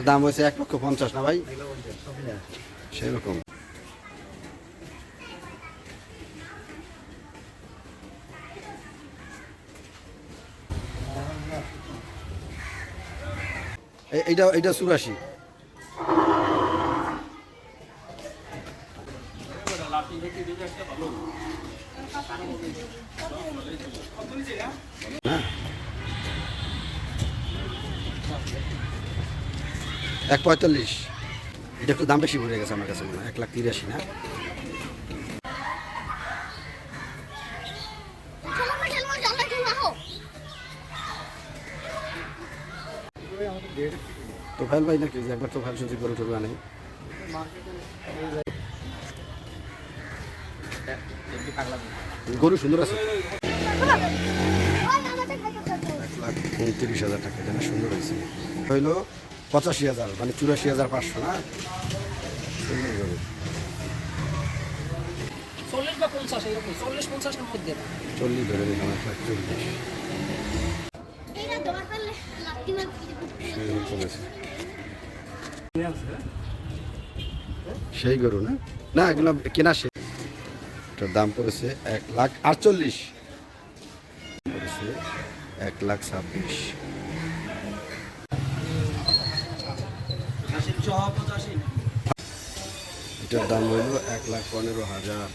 এটার দাম হয়েছে এক লক্ষ পঞ্চাশ না ভাই? সেরকম। এইটা এইটা চুরাশি। হ্যাঁ। এক পঁয়তাল্লিশ। এটা একটু দাম বেশি পড়ে গেছে আমার কাছে মনে হয়, এক লাখ তিরাশি না? তো ভাই ভাই নাকি একবার তো ভালো সুযোগ করে টরু আনে। গরু সুন্দর আছে। এক লাখ উনত্রিশ হাজার টাকা সুন্দর হয়েছে। হইল পঁচাশি হাজার মানে চুরাশি হাজার পাঁচশো না? চল্লিশ ধরে দিলাম চল্লিশ। সেই গরু না? না এগুলো কেনা সে এটার দাম পড়েছে এক লাখ আটচল্লিশ। পড়েছে এক লাখ ছাব্বিশ। এটার দাম হইল এক লাখ পনেরো হাজার।